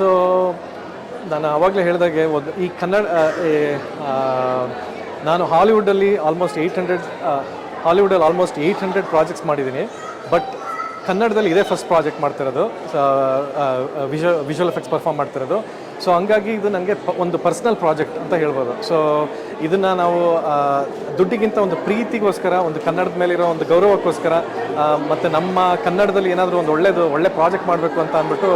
So, ನಾನು ಆವಾಗಲೇ ಹೇಳಿದಾಗೆ ಒಂದು, ಈ ಕನ್ನಡ ನಾನು ಹಾಲಿವುಡಲ್ಲಿ ಆಲ್ಮೋಸ್ಟ್ ಏಯ್ಟ್ ಹಂಡ್ರೆಡ್ ಹಾಲಿವುಡಲ್ಲಿ ಆಲ್ಮೋಸ್ಟ್ ಏಯ್ಟ್ ಹಂಡ್ರೆಡ್ ಪ್ರಾಜೆಕ್ಟ್ಸ್ ಮಾಡಿದ್ದೀನಿ. ಬಟ್ ಕನ್ನಡದಲ್ಲಿ ಇದೇ ಫಸ್ಟ್ ಪ್ರಾಜೆಕ್ಟ್ ಮಾಡ್ತಿರೋದು. ವಿಜುವಲ್ ವಿಜುವಲ್ ಎಫೆಕ್ಟ್ಸ್ ಪರ್ಫಾರ್ಮ್ ಮಾಡ್ತಿರೋದು. ಸೊ ಹಂಗಾಗಿ ಇದು ನನಗೆ ಒಂದು ಪರ್ಸ್ನಲ್ ಪ್ರಾಜೆಕ್ಟ್ ಅಂತ ಹೇಳ್ಬೋದು. ಸೊ ಇದನ್ನು ನಾವು ದುಡ್ಡಿಗಿಂತ ಒಂದು ಪ್ರೀತಿಗೋಸ್ಕರ ಒಂದು ಕನ್ನಡದ ಮೇಲಿರೋ ಒಂದು ಗೌರವಕ್ಕೋಸ್ಕರ ಮತ್ತು ನಮ್ಮ ಕನ್ನಡದಲ್ಲಿ ಏನಾದರೂ ಒಂದು ಒಳ್ಳೇದು ಒಳ್ಳೆ ಪ್ರಾಜೆಕ್ಟ್ ಮಾಡಬೇಕು ಅಂತ ಅಂದ್ಬಿಟ್ಟು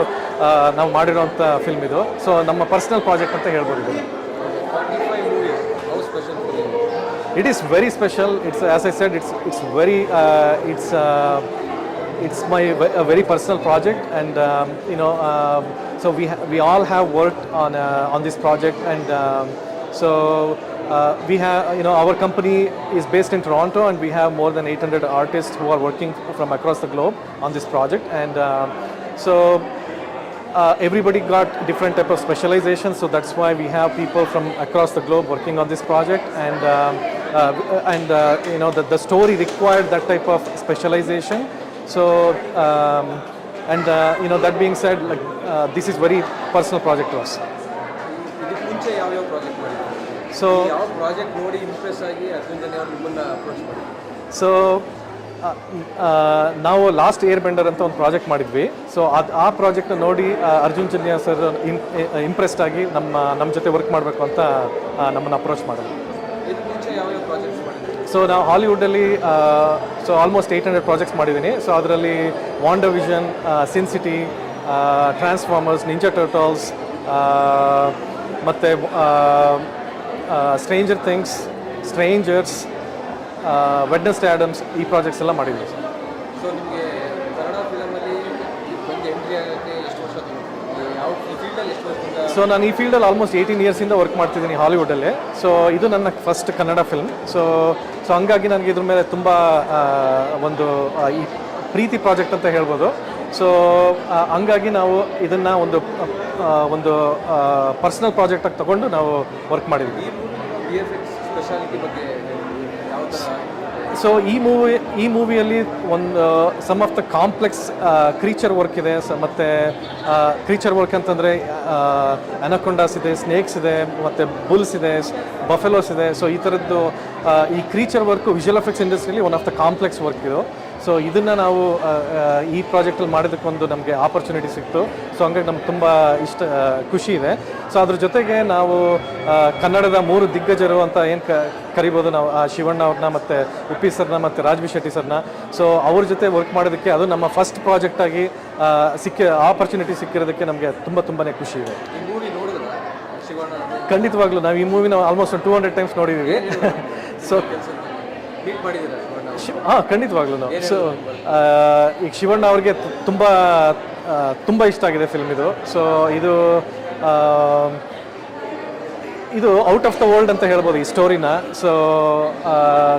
ನಾವು ಮಾಡಿರೋಂಥ ಫಿಲ್ಮ್ ಇದು. ಸೊ ನಮ್ಮ ಪರ್ಸ್ನಲ್ ಪ್ರಾಜೆಕ್ಟ್ ಅಂತ ಹೇಳ್ಬೋದು ಇದು it is very special it's as I said it's it's very uh, it's my a very personal project, and um, you know, um, so we we all have worked on uh, on this project, and um, so. Uh, we have, you know, our company is based in Toronto, and we have more than 800 artists who are working from across the globe on this project. And um, so, uh, everybody got different type of specialization so that's why we have people from across the globe working on this project and um, uh, and uh, you know the, the story required that type of specialization so um, and uh, you know that being said like uh, this is very personal project to us. ಮುಂಚೆ ಯಾವ ಯಾವ project ಮಾಡಿದ್ರು? So ಯಾವ project ನೋಡಿ impress ಆಗಿ ಅರ್ಜುನ್ ನಿಮ್ಮನ್ನ approach ಮಾಡಿದ್ರು? So ನಾವು ಲಾಸ್ಟ್ ಏರ್ ಬೆಂಡರ್ ಅಂತ ಒಂದು ಪ್ರಾಜೆಕ್ಟ್ ಮಾಡಿದ್ವಿ. ಸೊ ಅದು ಆ ಪ್ರಾಜೆಕ್ಟ್ನ ನೋಡಿ ಆ, ಅರ್ಜುನ್ ಚನ್ಯ ಸರ್ ಇಂಪ್ರೆಸ್ಡ್ ಆಗಿ ನಮ್ಮ ನಮ್ಮ ಜೊತೆ ವರ್ಕ್ ಮಾಡಬೇಕು ಅಂತ ಆ, ನಮ್ಮನ್ನು ಅಪ್ರೋಚ್ ಮಾಡಿದ್ರು ಇದಕ್ಕೆ ಮುಂಚೆ ಯಾವ ಯಾವ ಪ್ರಾಜೆಕ್ಟ್ಸ್ ಮಾಡಿದ್ರು ಸೊ ನಾವು ಹಾಲಿವುಡಲ್ಲಿ so almost eight hundred projects ಮಾಡಿದ್ದೀನಿ. ಸೊ ಅದರಲ್ಲಿ WandaVision Sin City Transformers Ninja Turtles ಮತ್ತು Stranger Things Strangers Wednesday Addams ಈ ಪ್ರಾಜೆಕ್ಟ್ಸ್ ಎಲ್ಲ ಮಾಡಿದ್ವಿ ಸೊ ನಿಮಗೆ ಕನ್ನಡ ಫಿಲಮಲ್ಲಿ ಬಂದು ಎಂಟ್ರಿ ಆಗೋಕ್ಕೆ ಎಷ್ಟು ವರ್ಷ ತಗೊಂಡು ಯಾವ ಈ ಫೀಲ್ಡಲ್ಲಿ ಎಷ್ಟು ವರ್ಷದಿಂದ ಸೊ ನಾನು ಈ ಫೀಲ್ಡಲ್ಲಿ ಆಲ್ಮೋಸ್ಟ್ ಏಯ್ಟೀನ್ ಇಯರ್ಸಿಂದ ವರ್ಕ್ ಮಾಡ್ತಿದ್ದೀನಿ ಹಾಲಿವುಡಲ್ಲಿ ಸೊ ಇದು ನನ್ನ first Kannada film so so ಹಂಗಾಗಿ ನನಗೆ ಇದ್ರ ಮೇಲೆ ತುಂಬ ಒಂದು ಈ ಪ್ರೀತಿ ಪ್ರಾಜೆಕ್ಟ್ ಅಂತ ಹೇಳ್ಬೋದು. ಸೊ ಹಂಗಾಗಿ ನಾವು ಇದನ್ನು ಒಂದು ಒಂದು ಪರ್ಸ್ನಲ್ ಪ್ರಾಜೆಕ್ಟಾಗಿ ತಗೊಂಡು ನಾವು ವರ್ಕ್ ಮಾಡಿದ್ವಿ. ಸೊ ಈ ಮೂವಿ ಈ ಮೂವಿಯಲ್ಲಿ ಒಂದು some of the complex creature work ಇದೆ. ಸ ಮತ್ತು ಕ್ರೀಚರ್ ವರ್ಕ್ ಅಂತಂದರೆ ಅನಕೊಂಡಾಸ್ ಇದೆ ಸ್ನೇಕ್ಸ್ ಇದೆ, ಮತ್ತು ಬುಲ್ಸ್ ಇದೆ ಬಫೆಲೋಸ್ ಇದೆ. ಸೊ ಈ ಥರದ್ದು ಈ ಕ್ರೀಚರ್ ವರ್ಕು ವಿಜುವಲ್ ಎಫೆಕ್ಟ್ಸ್ ಇಂಡಸ್ಟ್ರಿಯಲ್ಲಿ one of the complex work ಇದು. ಸೊ ಇದನ್ನು ನಾವು ಈ ಪ್ರಾಜೆಕ್ಟಲ್ಲಿ ಮಾಡೋದಕ್ಕೊಂದು ನಮಗೆ ಆಪರ್ಚುನಿಟಿ ಸಿಕ್ತು. ಸೊ ಹಂಗಾಗಿ ನಮ್ಗೆ ತುಂಬ ಇಷ್ಟ ಖುಷಿ ಇದೆ. ಸೊ ಅದ್ರ ಜೊತೆಗೆ ನಾವು ಕನ್ನಡದ ಮೂರು ದಿಗ್ಗಜರು ಅಂತ ಏನು ಕ ಕರಿಬೋದು ನಾವು ಆ, ಶಿವಣ್ಣ ಅವ್ರನ್ನ ಮತ್ತು ಉಪ್ಪಿ ಸರ್ನ ಮತ್ತು ರಾಜ್ವಿ ಶೆಟ್ಟಿ ಸರ್ನ. ಸೊ ಅವ್ರ ಜೊತೆ ವರ್ಕ್ ಮಾಡೋದಕ್ಕೆ ಅದು ನಮ್ಮ ಫಸ್ಟ್ ಪ್ರಾಜೆಕ್ಟಾಗಿ ಸಿಕ್ಕಿ ಆಪರ್ಚುನಿಟಿ ಸಿಕ್ಕಿರೋದಕ್ಕೆ ನಮಗೆ ತುಂಬ ತುಂಬಾ ಖುಷಿ ಇದೆ. ಖಂಡಿತವಾಗ್ಲೂ ನಾವು ಈ ಮೂವಿನ ಆಲ್ಮೋಸ್ಟ್ ಟೂ ಹಂಡ್ರೆಡ್ ಟೈಮ್ಸ್ ನೋಡಿದ್ದೀವಿ ಸೊ ಮೀಟ್ ಮಾಡಿದ್ದೀರಾ? ಶಿವ ಹಾಂ ಖಂಡಿತವಾಗ್ಲೂ ನಾವು. ಸೊ ಈಗ ಶಿವಣ್ಣ ಅವ್ರಿಗೆ ತುಂಬ ತುಂಬ ಇಷ್ಟ ಆಗಿದೆ ಫಿಲ್ಮ್ ಇದು. ಸೊ ಇದು ಇದು ಔಟ್ ಆಫ್ ದ ವರ್ಲ್ಡ್ ಅಂತ ಹೇಳ್ಬೋದು ಈ ಸ್ಟೋರಿನ ಸೊ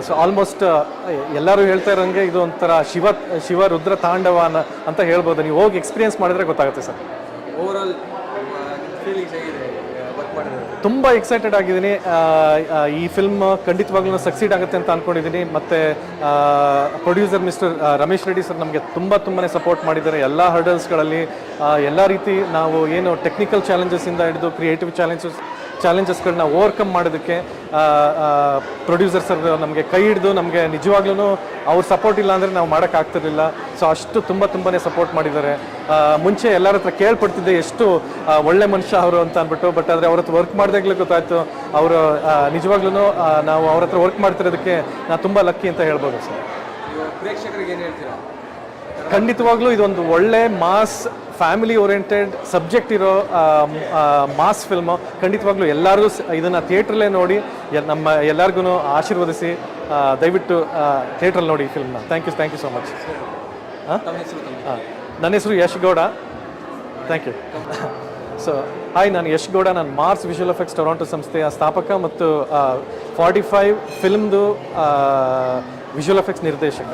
ಸೊ ಆಲ್ಮೋಸ್ಟ್ ಎಲ್ಲರೂ ಹೇಳ್ತಾ ಇರೋಂಗೆ ಇದು ಒಂಥರ ಶಿವ ಶಿವ ರುದ್ರ ತಾಂಡವ ಅಂತ ಹೇಳ್ಬೋದು. ನೀವು ಹೋಗಿ ಎಕ್ಸ್ಪೀರಿಯನ್ಸ್ ಮಾಡಿದ್ರೆ ಗೊತ್ತಾಗುತ್ತೆ ಸರ್. ಓವರ್ ತುಂಬ ಎಕ್ಸೈಟೆಡ್ ಆಗಿದ್ದೀನಿ. ಈ ಫಿಲ್ಮ್ ಖಂಡಿತವಾಗ್ಲೂ ಸಕ್ಸೀಡ್ ಆಗುತ್ತೆ ಅಂತ ಅಂದ್ಕೊಂಡಿದ್ದೀನಿ ಮತ್ತು producer Mister Ramesh Reddy sir ನಮಗೆ ತುಂಬ ತುಂಬಾ ಸಪೋರ್ಟ್ ಮಾಡಿದ್ದಾರೆ. ಎಲ್ಲ ಹರ್ಡಲ್ಸ್ಗಳಲ್ಲಿ ಎಲ್ಲ ರೀತಿ ನಾವು ಏನು ಟೆಕ್ನಿಕಲ್ ಚಾಲೆಂಜಸ್ಸಿಂದ ಹಿಡಿದು ಕ್ರಿಯೇಟಿವ್ ಚಾಲೆಂಜಸ್ ಚಾಲೆಂಜಸ್ಗಳನ್ನ ಓವರ್ಕಮ್ ಮಾಡೋದಕ್ಕೆ ಪ್ರೊಡ್ಯೂಸರ್ಸ್ ನಮಗೆ ಕೈ ಹಿಡಿದು ನಮಗೆ ನಿಜವಾಗ್ಲೂ ಅವ್ರ ಸಪೋರ್ಟ್ ಇಲ್ಲ ಅಂದರೆ ನಾವು ಮಾಡೋಕ್ಕಾಗ್ತಿರ್ಲಿಲ್ಲ ಸೊ ಅಷ್ಟು ತುಂಬ ತುಂಬಾ ಸಪೋರ್ಟ್ ಮಾಡಿದ್ದಾರೆ. ಮುಂಚೆ ಎಲ್ಲರ ಹತ್ರ ಕೇಳ್ಪಡ್ತಿದ್ದೆ ಎಷ್ಟು ಒಳ್ಳೆ ಮನುಷ್ಯ ಅವರು ಅಂತ ಅಂದ್ಬಿಟ್ಟು ಬಟ್ ಆದರೆ ಅವ್ರ ಹತ್ರ ವರ್ಕ್ ಮಾಡಿದಾಗಲೇ ಗೊತ್ತಾಯ್ತು. ಅವರು ನಿಜವಾಗ್ಲೂ ನಾವು ಅವ್ರ ಹತ್ರ ವರ್ಕ್ ಮಾಡ್ತಿರೋದಕ್ಕೆ ನಾನು ತುಂಬ ಲಕ್ಕಿ ಅಂತ ಹೇಳ್ಬೋದು ಸರ್. ಪ್ರೇಕ್ಷಕರಿಗೆ ಏನು ಹೇಳ್ತೀರಾ? ಖಂಡಿತವಾಗ್ಲೂ ಇದೊಂದು ಒಳ್ಳೆ ಮಾಸ್ ಫ್ಯಾಮಿಲಿ ಓರಿಯೆಂಟೆಡ್ ಸಬ್ಜೆಕ್ಟ್ ಇರೋ ಮಾಸ್ ಫಿಲ್ಮು ಖಂಡಿತವಾಗ್ಲೂ ಎಲ್ಲರಿಗೂ ಇದನ್ನು ಥಿಯೇಟ್ರಲ್ಲೇ ನೋಡಿ ನಮ್ಮ ಎಲ್ಲರಿಗೂ ಆಶೀರ್ವದಿಸಿ ದಯವಿಟ್ಟು ಥಿಯೇಟ್ರಲ್ಲಿ ನೋಡಿ ಈ ಫಿಲ್ಮ್ನ thank you thank you so much ಹಾಂ? ನನ್ನ ಹೆಸರು Yash Gowda. Thank you so hi ನಾನು ಯಶ್ ಗೌಡ. ನಾನು ಮಾರ್ಸ್ ವಿಷುವಲ್ ಎಫೆಕ್ಟ್ಸ್ ಟೊರಾಂಟೋ ಸಂಸ್ಥೆಯ ಸ್ಥಾಪಕ ಮತ್ತು ಫಾರ್ಟಿ ಫೈವ್ ಫಿಲ್ಮ್ದು ವಿಷುವಲ್ ಎಫೆಕ್ಟ್ಸ್ ನಿರ್ದೇಶಕ.